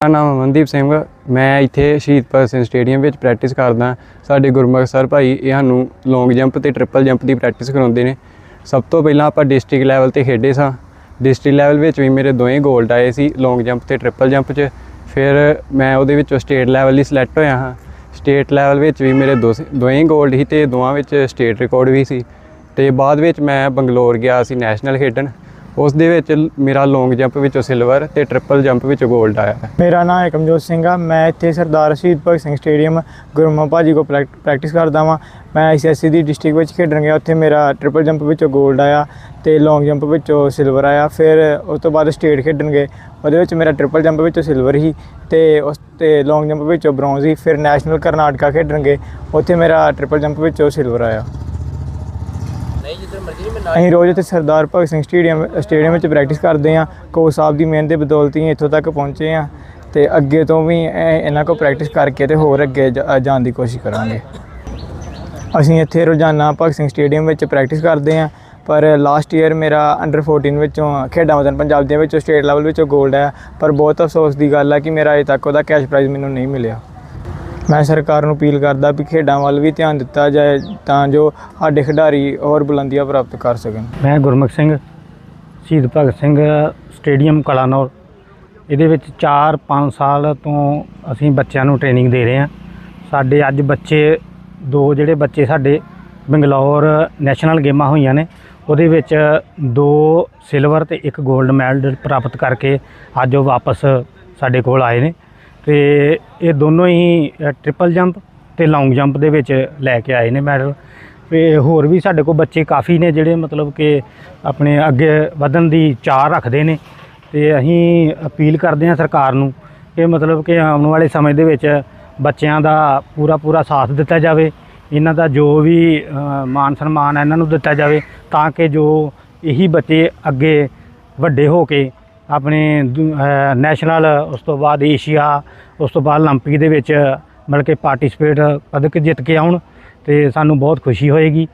ਮੇਰਾ ਨਾਮ ਅਮਨਦੀਪ ਸਿੰਘ ਮੈਂ ਇੱਥੇ ਸ਼ਹੀਦ ਭਗਤ ਸਿੰਘ ਸਟੇਡੀਅਮ ਵਿੱਚ ਪ੍ਰੈਕਟਿਸ ਕਰਦਾ। ਸਾਡੇ ਗੁਰਮੁਖ ਸਰ ਭਾਈ ਇਹ ਸਾਨੂੰ ਲੌਂਗ ਜੰਪ ਤੇ ਟ੍ਰਿਪਲ ਜੰਪ ਦੀ ਪ੍ਰੈਕਟਿਸ ਕਰਾਉਂਦੇ ਨੇ। ਸਭ ਤੋਂ ਪਹਿਲਾਂ ਆਪਾਂ ਡਿਸਟ੍ਰਿਕਟ ਲੈਵਲ ਤੇ ਖੇਡੇ ਸਾਂ। ਡਿਸਟ੍ਰਿਕਟ ਲੈਵਲ ਵਿੱਚ ਵੀ ਮੇਰੇ ਦੋਵੇਂ ਗੋਲਡ ਆਏ ਸੀ ਲੌਂਗ ਜੰਪ ਤੇ ਟ੍ਰਿਪਲ ਜੰਪ 'ਚ। ਫਿਰ ਮੈਂ ਉਹਦੇ ਵਿੱਚੋਂ ਸਟੇਟ ਲੈਵਲ ਲਈ ਸਿਲੈਕਟ ਹੋਇਆ ਹਾਂ। ਸਟੇਟ ਲੈਵਲ ਵਿੱਚ ਵੀ ਮੇਰੇ ਦੋ ਦੋਵੇਂ ਗੋਲਡ ਸੀ ਤੇ ਦੋਵਾਂ ਵਿੱਚ ਸਟੇਟ ਰਿਕਾਰਡ ਵੀ ਸੀ। ਤੇ ਬਾਅਦ ਵਿੱਚ ਮੈਂ ਬੰਗਲੌਰ ਗਿਆ ਸੀ ਨੈਸ਼ਨਲ ਖੇਡਣ। ਉਸ ਦੇ ਵਿੱਚ ਮੇਰਾ ਲੌਂਗ ਜੰਪ ਵਿੱਚੋਂ ਸਿਲਵਰ ਤੇ ਟ੍ਰਿਪਲ ਜੰਪ ਵਿੱਚੋਂ 골ਡ ਆਇਆ ਹੈ। ਮੇਰਾ ਨਾਮ ਏਕਮਜੋਤ ਸਿੰਘ ਆ, ਮੈਂ ਇੱਥੇ ਸਰਦਾਰ ਸ਼ਹੀਦ ਭਗਤ ਸਿੰਘ ਸਟੇਡੀਅਮ ਗੁਰਮਾ ਭਾਜੀ ਕੋ ਪ੍ਰੈਕਟਿਸ ਕਰਦਾ ਵਾਂ। ਮੈਂ ਆਈਸੀਐਸਸੀ ਦੀ ਡਿਸਟ੍ਰਿਕਟ ਵਿੱਚ ਖੇਡਣ ਗਿਆ, ਉੱਥੇ ਮੇਰਾ ਟ੍ਰਿਪਲ ਜੰਪ ਵਿੱਚੋਂ 골ਡ ਆਇਆ ਤੇ ਲੌਂਗ ਜੰਪ ਵਿੱਚੋਂ ਸਿਲਵਰ ਆਇਆ। ਫਿਰ ਉਸ ਤੋਂ ਬਾਅਦ ਸਟੇਟ ਖੇਡਣ ਗਏ, ਉਹਦੇ ਵਿੱਚ ਮੇਰਾ ਟ੍ਰਿਪਲ ਜੰਪ ਵਿੱਚੋਂ ਸਿਲਵਰ ਹੀ ਤੇ ਉਸ ਤੇ ਲੌਂਗ ਜੰਪ ਵਿੱਚੋਂ ਬ੍ਰੌਂਜ਼ ਹੀ ਫਿਰ ਨੈਸ਼ਨਲ ਕਰਨਾਟਕਾ ਖੇਡਣ ਗਏ, ਉੱਥੇ ਮੇਰਾ ਟ੍ਰਿਪਲ ਜੰਪ ਵਿੱਚੋਂ ਸਿਲਵਰ ਆਇਆ। ਅਸੀਂ ਰੋਜ਼ ਇੱਥੇ ਸਰਦਾਰ ਭਗਤ ਸਿੰਘ ਸਟੇਡੀਅਮ ਸਟੇਡੀਅਮ ਵਿੱਚ ਪ੍ਰੈਕਟਿਸ ਕਰਦੇ ਹਾਂ। ਕੋਚ ਸਾਹਿਬ ਦੀ ਮਿਹਨਤ ਦੇ ਬਦੌਲਤ ਹੀ ਇੱਥੋਂ ਤੱਕ ਪਹੁੰਚੇ ਹਾਂ ਤੇ ਅੱਗੇ ਤੋਂ ਵੀ ਇਹਨਾਂ ਕੋਲ ਪ੍ਰੈਕਟਿਸ ਕਰਕੇ ਤੇ ਹੋਰ ਅੱਗੇ ਜਾ- ਜਾਣ ਦੀ ਕੋਸ਼ਿਸ਼ ਕਰਾਂਗੇ। ਅਸੀਂ ਇੱਥੇ ਰੋਜ਼ਾਨਾ ਭਗਤ ਸਿੰਘ ਸਟੇਡੀਅਮ ਵਿੱਚ ਪ੍ਰੈਕਟਿਸ ਕਰਦੇ ਹਾਂ, ਪਰ ਲਾਸਟ ਈਅਰ ਮੇਰਾ ਅੰਡਰ 14 ਵਿੱਚੋਂ ਖੇਡਾਂ ਵਤਨ ਪੰਜਾਬ ਦੇ ਵਿੱਚੋਂ ਸਟੇਟ ਲੈਵਲ ਵਿੱਚੋਂ 골ਡ ਹੈ। ਪਰ ਬਹੁਤ ਅਫਸੋਸ ਦੀ ਗੱਲ ਹੈ ਕਿ ਮੇਰਾ ਅਜੇ ਤੱਕ ਉਹਦਾ ਕੈਸ਼ ਪ੍ਰਾਈਜ਼ ਮੈਨੂੰ ਨਹੀਂ ਮਿਲਿਆ। ਮੈਂ ਸਰਕਾਰ ਨੂੰ ਅਪੀਲ ਕਰਦਾ ਵੀ ਖੇਡਾਂ ਵੱਲ ਵੀ ਧਿਆਨ ਦਿੱਤਾ ਜਾਏ ਤਾਂ ਜੋ ਸਾਡੇ ਖਿਡਾਰੀ ਹੋਰ ਬੁਲੰਦੀਆਂ ਪ੍ਰਾਪਤ ਕਰ ਸਕਣ। ਮੈਂ ਗੁਰਮੁਖ ਸਿੰਘ, ਸ਼ਹੀਦ ਭਗਤ ਸਿੰਘ ਸਟੇਡੀਅਮ ਕਲਾਨੌਰ। ਇਹਦੇ ਵਿੱਚ 4-5 ਸਾਲ ਤੋਂ ਅਸੀਂ ਬੱਚਿਆਂ ਨੂੰ ਟ੍ਰੇਨਿੰਗ ਦੇ ਰਹੇ ਹਾਂ। ਸਾਡੇ ਅੱਜ ਬੱਚੇ, ਦੋ ਜਿਹੜੇ ਬੱਚੇ ਸਾਡੇ ਬੰਗਲੌਰ ਨੈਸ਼ਨਲ ਗੇਮਾਂ ਹੋਈਆਂ ਨੇ, ਉਹਦੇ ਵਿੱਚ ਦੋ ਸਿਲਵਰ ਤੇ ਇੱਕ 골ਡ ਮੈਡਲ ਪ੍ਰਾਪਤ ਕਰਕੇ ਅੱਜ ਉਹ ਵਾਪਸ ਸਾਡੇ ਕੋਲ ਆਏ ਨੇ। ਤੇ ਇਹ ਦੋਨੋਂ ਹੀ ਟ੍ਰਿਪਲ ਜੰਪ ਤੇ ਲੌਂਗ ਜੰਪ ਦੇ ਵਿੱਚ ਲੈ ਕੇ ਆਏ ਨੇ ਮੈਡਲ ਤੇ ਹੋਰ ਵੀ ਸਾਡੇ ਕੋਲ ਬੱਚੇ ਕਾਫੀ ਨੇ ਜਿਹੜੇ ਮਤਲਬ ਕਿ ਆਪਣੇ ਅੱਗੇ ਵਧਣ ਦੀ ਚਾਹ ਰੱਖਦੇ ਨੇ। ਤੇ ਅਸੀਂ ਅਪੀਲ ਕਰਦੇ ਹਾਂ ਸਰਕਾਰ ਨੂੰ ਕਿ ਮਤਲਬ ਕਿ ਆਉਣ ਵਾਲੇ ਸਮੇਂ ਦੇ ਵਿੱਚ ਬੱਚਿਆਂ ਦਾ ਪੂਰਾ ਪੂਰਾ ਸਾਥ ਦਿੱਤਾ ਜਾਵੇ। ਇਹਨਾਂ ਦਾ ਜੋ ਵੀ ਮਾਨ ਸਨਮਾਨ ਹੈ ਇਹਨਾਂ ਨੂੰ ਦਿੱਤਾ ਜਾਵੇ ਤਾਂ ਕਿ ਜੋ ਇਹੀ ਬੱਚੇ ਅੱਗੇ ਵੱਡੇ ਹੋ ਕੇ ਆਪਣੇ ਦੁ- ਅ, ਨੈਸ਼ਨਲ ਉਸ ਤੋਂ ਬਾਅਦ ਏਸ਼ੀਆ ਉਸ ਤੋਂ ਬਾਅਦ 올림픽 ਦੇ ਵਿੱਚ ਮਤਲਬ ਕਿ ਪਾਰਟਿਸਿਪੇਟ ਪਦਕ ਜਿੱਤ ਕੇ ਆਉਣ ਤੇ ਸਾਨੂੰ ਬਹੁਤ ਖੁਸ਼ੀ ਹੋਏਗੀ